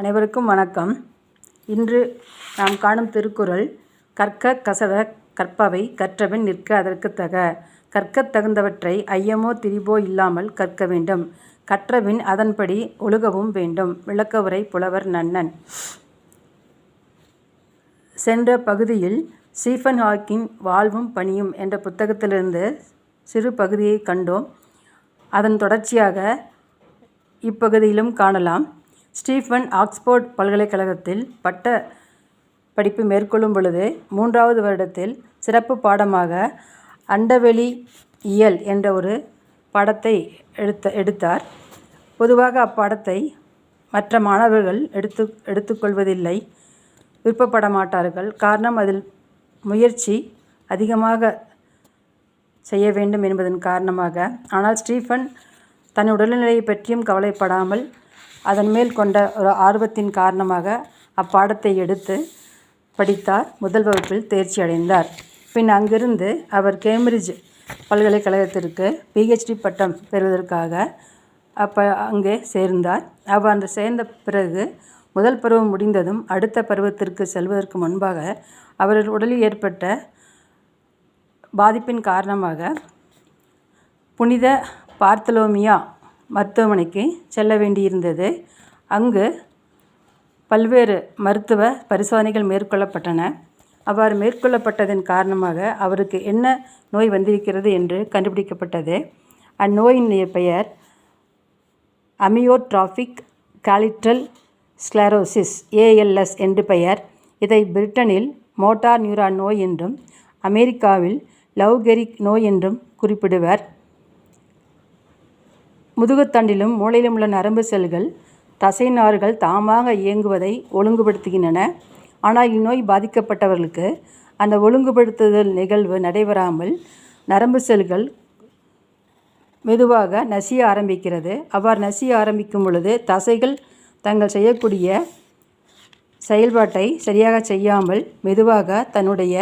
அனைவருக்கும் வணக்கம். இன்று நாம் காணும் திருக்குறள் கற்க கசட கற்பவை கற்றபின் நிற்க அதற்குத் தக. கற்கத் தகுந்தவற்றை ஐயமோ திரிபோ இல்லாமல் கற்க வேண்டும். கற்றபின் அதன்படி ஒழுகவும் வேண்டும். விளக்கவுரை புலவர் நன்னன். சென்ற பகுதியில் ஸ்டீஃபன் ஹாக்கிங் வாழ்வும் பணியும் என்ற புத்தகத்திலிருந்து சிறு பகுதியை கண்டோம். அதன் தொடர்ச்சியாக இப்பகுதியிலும் காணலாம். ஸ்டீஃபன் ஆக்ஸ்போர்ட் பல்கலைக்கழகத்தில் பட்ட படிப்பு மேற்கொள்ளும் பொழுது மூன்றாவது வருடத்தில் சிறப்பு பாடமாக அண்டவெளி இயல் என்ற ஒரு படத்தை எடுத்த எடுத்தார். பொதுவாக அப்படத்தை மற்ற மாணவர்கள் எடுத்து எடுத்துக்கொள்வதில்லை. விருப்பப்பட மாட்டார்கள் காரணம் அதில் முயற்சி அதிகமாக செய்ய வேண்டும் என்பதன் காரணமாக. ஆனால் ஸ்டீஃபன் தன் உடல்நிலையை பற்றியும் கவலைப்படாமல் அதன் மேல் கொண்ட ஒரு ஆர்வத்தின் காரணமாக அப்பாடத்தை எடுத்து படித்தார். முதல் வகுப்பில் தேர்ச்சி அடைந்தார். பின் அங்கிருந்து அவர் கேம்பிரிட்ஜ் பல்கலைக்கழகத்திற்கு பிஹெச்டி பட்டம் பெறுவதற்காக அப்போ அங்கே சேர்ந்தார். அவர் அந்த சேர்ந்த பிறகு முதல் பருவம் முடிந்ததும் அடுத்த பருவத்திற்கு செல்வதற்கு முன்பாக அவர் உடலில் ஏற்பட்ட பாதிப்பின் காரணமாக புனித பார்த்தலோமியா மருத்துவமனைக்கு செல்ல வேண்டியிருந்தது. அங்கு பல்வேறு மருத்துவ பரிசோதனைகள் மேற்கொள்ளப்பட்டன. அவ்வாறு மேற்கொள்ளப்பட்டதன் காரணமாக அவருக்கு என்ன நோய் வந்திருக்கிறது என்று கண்டுபிடிக்கப்பட்டது. அந்நோயின் பெயர் அமியோட்ராஃபிக் காலிட்ரல் ஸ்க்லரோசிஸ் ஏஎல்எஸ் என்று பெயர். இதை பிரிட்டனில் மோட்டார் நியூரான் நோய் என்றும் அமெரிக்காவில் லவ் கெரிக் நோய் என்றும் குறிப்பிடுவர். முதுகுத்தண்டிலும் மூளையிலும் உள்ள நரம்பு செல்கள் தசை நார்கள் தாமாக இயங்குவதை ஒழுங்குபடுத்துகின்றன. ஆனால் இந்நோய் பாதிக்கப்பட்டவர்களுக்கு அந்த ஒழுங்குபடுத்துதல் நிகழ்வு நடைபெறாமல் நரம்பு செல்கள் மெதுவாக நசிய ஆரம்பிக்கிறது. அவ்வாறு நசிய ஆரம்பிக்கும் பொழுது தசைகள் தங்கள் செய்யக்கூடிய செயல்பாட்டை சரியாக செய்யாமல் மெதுவாக தன்னுடைய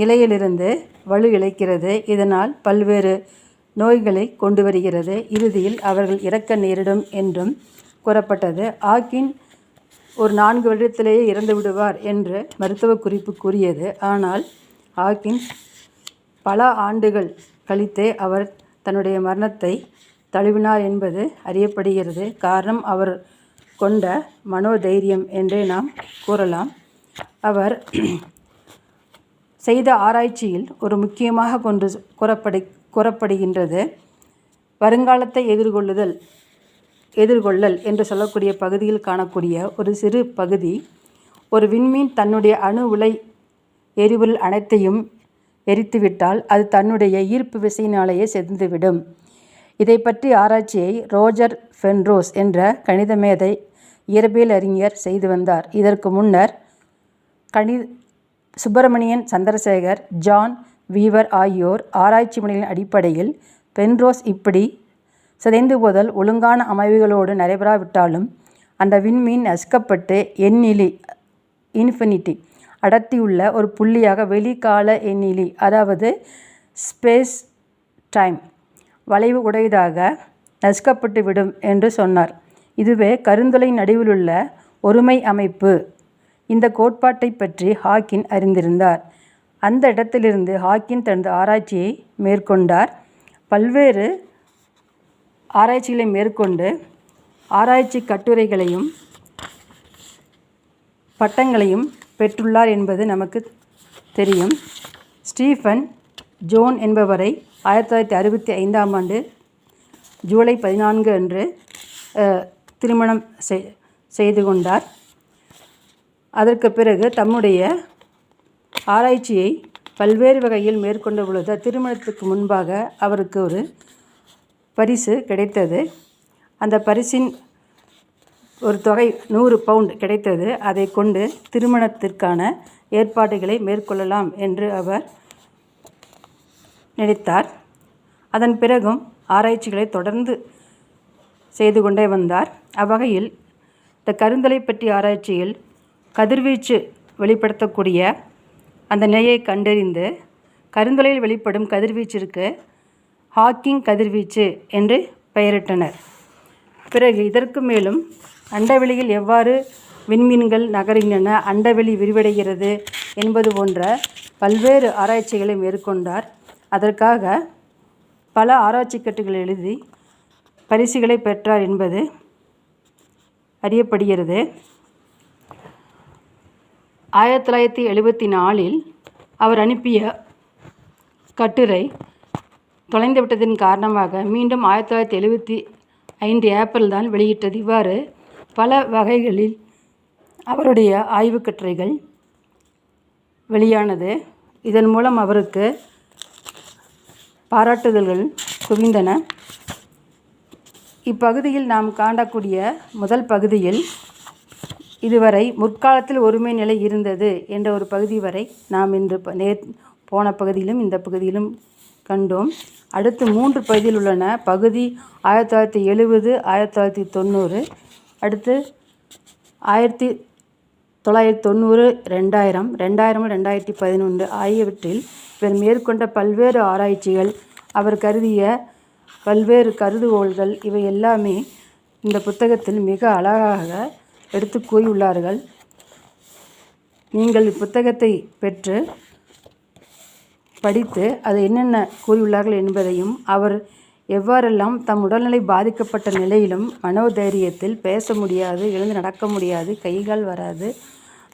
நிலையிலிருந்து வலு இழைக்கிறது. இதனால் பல்வேறு நோய்களை கொண்டு வருகிறது இறுதியில் அவர்கள் இறக்க நேரிடும் என்றும் கூறப்பட்டது. ஆக்கின் ஒரு நான்கு வருடத்திலேயே இறந்து விடுவார் என்று மருத்துவ குறிப்பு கூறியது. ஆனால் ஆக்கின் பல ஆண்டுகள் கழித்தே அவர் தன்னுடைய மரணத்தை தழுவினார் என்பது அறியப்படுகிறது. காரணம் அவர் கொண்ட மனோதைரியம் என்றே நாம் கூறலாம். அவர் செய்த ஆராய்ச்சியில் ஒரு முக்கியமாக கொண்டு கூறப்படு கூறப்படுகின்றது. வருங்காலத்தை எதிர்கொள்ளுதல் எதிர்கொள்ளல் என்று சொல்லக்கூடிய பகுதியில் காணக்கூடிய ஒரு சிறு பகுதி ஒரு விண்மீன் தன்னுடைய அணு உலை எரிபொருள் அனைத்தையும் எரித்துவிட்டால் அது தன்னுடைய ஈர்ப்பு விசையினாலேயே செதுந்துவிடும். இதை பற்றி ஆராய்ச்சியை ரோஜர் ஃபென்ரோஸ் என்ற கணித மேதை இயற்பியல் அறிஞர் செய்து வந்தார். இதற்கு முன்னர் கணி சுப்பிரமணியன் சந்திரசேகர் ஜான் வீவர் ஆகியோர் ஆராய்ச்சி பணிகளின் அடிப்படையில் பென்ரோஸ் இப்படி சிதைந்து போதல் ஒழுங்கான அமைவுகளோடு நடைபெறாவிட்டாலும் அந்த விண்மீன் நசுக்கப்பட்டு எண்ணிலி இன்ஃபினிட்டி அடர்த்தியுள்ள ஒரு புள்ளியாக வெளிக்கால எண்ணிலி அதாவது ஸ்பேஸ் டைம் வளைவு உடையதாக நசுக்கப்பட்டு விடும் என்று சொன்னார். இதுவே கருந்துளை நடுவிலுள்ள ஒருமை அமைப்பு. இந்த கோட்பாட்டை பற்றி ஹாக்கின் அறிந்திருந்தார். அந்த இடத்திலிருந்து ஹாக்கின் தனது ஆராய்ச்சியை மேற்கொண்டார். பல்வேறு ஆராய்ச்சிகளை மேற்கொண்டு ஆராய்ச்சி கட்டுரைகளையும் பட்டங்களையும் பெற்றுள்ளார் என்பது நமக்கு தெரியும். ஸ்டீஃபன் ஜோன் என்பவரை ஆயிரத்தி தொள்ளாயிரத்தி அறுபத்தி ஐந்தாம் ஆண்டு ஜூலை பதினான்கு அன்று திருமணம் செய்து கொண்டார். அதற்கு பிறகு தம்முடைய ஆராய்ச்சியை பல்வேறு வகையில் மேற்கொண்ட பொழுது திருமணத்துக்கு முன்பாக அவருக்கு ஒரு பரிசு கிடைத்தது. அந்த பரிசின் ஒரு தொகை நூறு பவுண்ட் கிடைத்தது. அதை கொண்டு திருமணத்திற்கான ஏற்பாடுகளை மேற்கொள்ளலாம் என்று அவர் நினைத்தார். அதன் பிறகும் ஆராய்ச்சிகளை தொடர்ந்து செய்து கொண்டே வந்தார். அவ்வகையில் இந்த கருந்தலை பற்றி ஆராய்ச்சியில் கதிர்வீச்சு வெளிப்படுத்தக்கூடிய அந்த நிலையை கண்டறிந்து கருந்துளையில் வெளிப்படும் கதிர்வீச்சிற்கு ஹாக்கிங் கதிர்வீச்சு என்று பெயரிட்டனர். பிறகு இதற்கு மேலும் அண்டவெளியில் எவ்வாறு விண்மீன்கள் நகர்கின்றன அண்டவெளி விரிவடைகிறது என்பது போன்ற பல்வேறு ஆராய்ச்சிகளை மேற்கொண்டார். அதற்காக பல ஆராய்ச்சி கட்டுகள் எழுதி பரிசுகளை பெற்றார் என்பது அறியப்படுகிறது. ஆயிரத்தி தொள்ளாயிரத்தி எழுபத்தி நாலில் அவர் அனுப்பிய கட்டுரை தொலைந்துவிட்டதன் காரணமாக மீண்டும் ஆயிரத்தி தொள்ளாயிரத்தி எழுபத்தி ஐந்து ஏப்ரல் தான் வெளியிட்டது. இவ்வாறு பல வகைகளில் அவருடைய ஆய்வுக் கட்டுரைகள் வெளியானது. இதன் மூலம் அவருக்கு பாராட்டுதல்கள் குவிந்தன. இப்பகுதியில் நாம் காணக்கூடிய முதல் பகுதியில் இதுவரை முற்காலத்தில் ஒருமை நிலை இருந்தது என்ற ஒரு பகுதி வரை நாம் இன்று நே போன பகுதியிலும் இந்த பகுதியிலும் கண்டோம். அடுத்து மூன்று பகுதியில் உள்ளன. பகுதி ஆயிரத்தி தொள்ளாயிரத்தி எழுபது ஆயிரத்தி தொள்ளாயிரத்தி தொண்ணூறு அடுத்து ஆயிரத்தி தொள்ளாயிரத்தி தொண்ணூறு ரெண்டாயிரம் ரெண்டாயிரம் ரெண்டாயிரத்தி பதினொன்று ஆகியவற்றில் இவர் மேற்கொண்ட பல்வேறு ஆராய்ச்சிகள் அவர் கருதிய பல்வேறு கருதுகோள்கள் இவை எல்லாமே இந்த புத்தகத்தில் மிக அழகாக எடுத்து கூறியுள்ளார்கள். நீங்கள் இப்புத்தகத்தை பெற்று படித்து அது என்னென்ன கூறியுள்ளார்கள் என்பதையும் அவர் எவ்வாறெல்லாம் தம் உடல்நிலை பாதிக்கப்பட்ட நிலையிலும் மனோதைரியத்தில் பேச முடியாது எழுந்து நடக்க முடியாது கைகால் வராது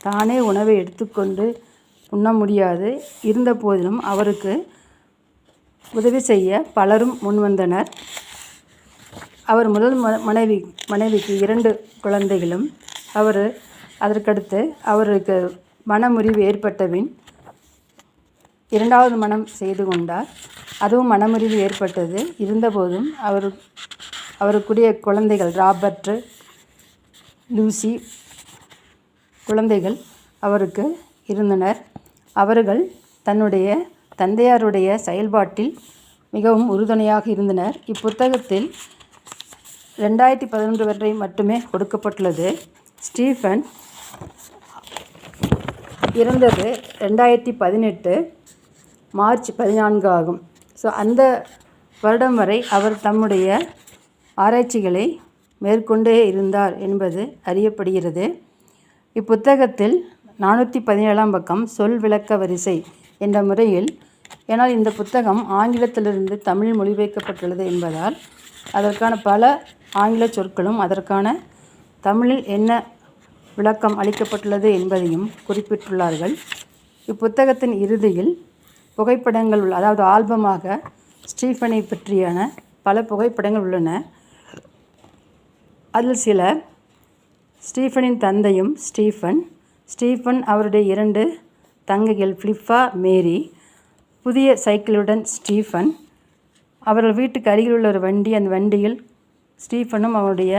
தானே உணவை எடுத்துக்கொண்டு உண்ண முடியாது இருந்த போதிலும் அவருக்கு உதவி செய்ய பலரும் முன்வந்தனர். அவர் முதல் ம- மனைவி மனைவிக்கு இரண்டு குழந்தைகளும் அவர் அதற்கடுத்து அவருக்கு மனமுறிவு ஏற்பட்டபின் இரண்டாவது மனம் செய்து கொண்டார். அதுவும் மனமுறிவு ஏற்பட்டது. இருந்தபோதும் அவர் அவருக்குரிய குழந்தைகள் ராபர்ட் லூசி குழந்தைகள் அவருக்கு இருந்தனர். அவர்கள் தன்னுடைய தந்தையாருடைய செயல்பாட்டில் மிகவும் உறுதுணையாக இருந்தனர். இப்புத்தகத்தில் ரெண்டாயிரத்தி பதினொன்று வரை மட்டுமே கொடுக்கப்பட்டுள்ளது. ஸ்டீஃபன் இறந்தது ரெண்டாயிரத்தி பதினெட்டு மார்ச் பதினான்கு ஆகும். ஸோ அந்த வருடம் வரை அவர் தம்முடைய ஆராய்ச்சிகளை மேற்கொண்டே இருந்தார் என்பது அறியப்படுகிறது. இப்புத்தகத்தில் நானூற்றி பதினேழாம் பக்கம் சொல் விளக்க வரிசை என்ற முறையில் ஏனால் இந்த புத்தகம் ஆங்கிலத்திலிருந்து தமிழ் மொழிபெயர்க்கப்பட்டுள்ளது என்பதால் அதற்கான பல ஆங்கில சொற்களும் அதற்கான தமிழில் என்ன விளக்கம் அளிக்கப்பட்டுள்ளது என்பதையும் குறிப்பிட்டுள்ளார்கள். இப்புத்தகத்தின் இறுதியில் புகைப்படங்கள் உள்ள அதாவது ஆல்பமாக ஸ்டீஃபனை பற்றியான பல புகைப்படங்கள் உள்ளன. அதில் சில ஸ்டீஃபனின் தந்தையும் ஸ்டீஃபன் ஸ்டீஃபன் அவருடைய இரண்டு தங்கைகள் ஃப்ளிஃபா மேரி புதிய சைக்கிளுடன் ஸ்டீஃபன். அவர்கள் வீட்டுக்கு அருகில் உள்ள ஒரு வண்டி அந்த வண்டியில் ஸ்டீஃபனும் அவருடைய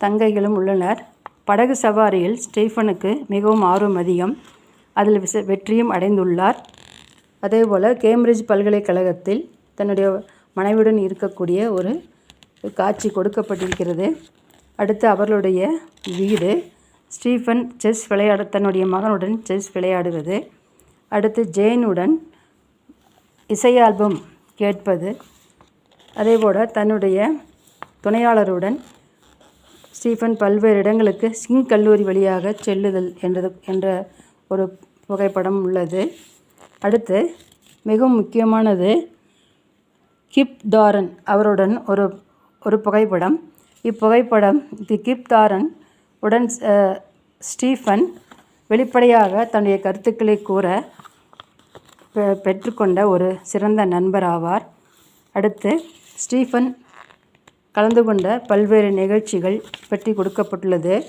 தங்கைகளும் உள்ளனர். படகு சவாரியில் ஸ்டீஃபனுக்கு மிகவும் ஆர்வம் அதிகம். அதில் விச வெற்றியும் அடைந்துள்ளார். அதேபோல் கேம்பிரிட்ஜ் பல்கலைக்கழகத்தில் தன்னுடைய மனைவியுடன் இருக்கக்கூடிய ஒரு காட்சி கொடுக்கப்பட்டிருக்கிறது. அடுத்து அவர்களுடைய வீடு. ஸ்டீஃபன் செஸ் விளையாட தன்னுடைய மகனுடன் செஸ் விளையாடுவது. அடுத்து ஜெயினுடன் இசை ஆல்பம் கேட்பது. அதேபோல் தன்னுடைய துணையாளருடன் ஸ்டீஃபன் பல்வேறு இடங்களுக்கு சிங் கல்லூரி வழியாக செல்லுதல் என்றது என்ற ஒரு புகைப்படம் உள்ளது. அடுத்து மிகவும் முக்கியமானது கிப் தாரன் அவருடன் ஒரு ஒரு புகைப்படம். இப்புகைப்படம் தி கிப் தாரன் உடன் ஸ்டீஃபன் வெளிப்படையாக தன்னுடைய கருத்துக்களை கூற பெ- பெற்றுக்கொண்ட ஒரு சிறந்த நண்பர் ஆவார். அடுத்து ஸ்டீஃபன் கலந்து கொண்ட பல்வேறு நிகழ்ச்சிகள் பற்றி கொடுக்கப்பட்டுள்ளது.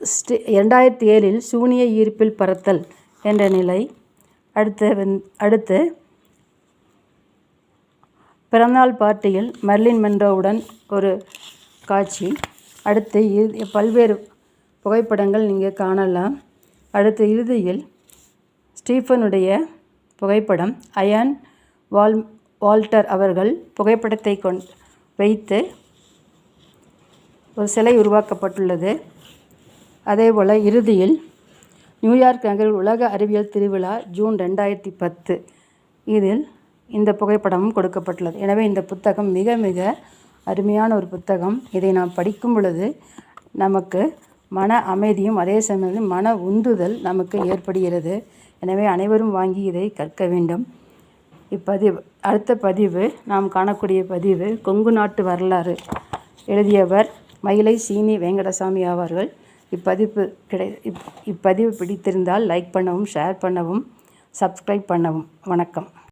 ஸ்டி ரெண்டாயிரத்தி ஏழில் சூனிய ஈர்ப்பில் பறத்தல் என்ற நிலை அடுத்து அடுத்து பிறந்தநாள் பார்ட்டியில் மர்லின் மென்ரோவுடன் ஒரு காட்சி. அடுத்து இறு- பல்வேறு புகைப்படங்கள் நீங்கள் காணலாம். அடுத்து இறுதியில் ஸ்டீஃபனுடைய புகைப்படம் அயான் வால் வால்டர் அவர்கள் புகைப்படத்தை கொண் வைத்து ஒரு சிலை உருவாக்கப்பட்டுள்ளது. அதேபோல் இறுதியில் நியூயார்க் நகரில் உலக அறிவியல் திருவிழா ஜூன் ரெண்டாயிரத்தி பத்து. இதில் இந்த புகைப்படமும் கொடுக்கப்பட்டுள்ளது. எனவே இந்த புத்தகம் மிக மிக அருமையான ஒரு புத்தகம். இதை நாம் படிக்கும் பொழுது நமக்கு மன அமைதியும் அதே சமயம் மன உந்துதல் நமக்கு ஏற்படுகிறது. எனவே அனைவரும் வாங்கி இதை கற்க வேண்டும். இப்பதிவு அடுத்த பதிவு நாம் காணக்கூடிய பதிவு கொங்கு நாட்டு வரலாறு. எழுதியவர் மயிலை சீனி வெங்கடசாமி ஆவார்கள். இப்பதிப்பு கிடை இப் இப்பதிவு பிடித்திருந்தால் லைக் பண்ணவும் ஷேர் பண்ணவும் சப்ஸ்கிரைப் பண்ணவும். வணக்கம்.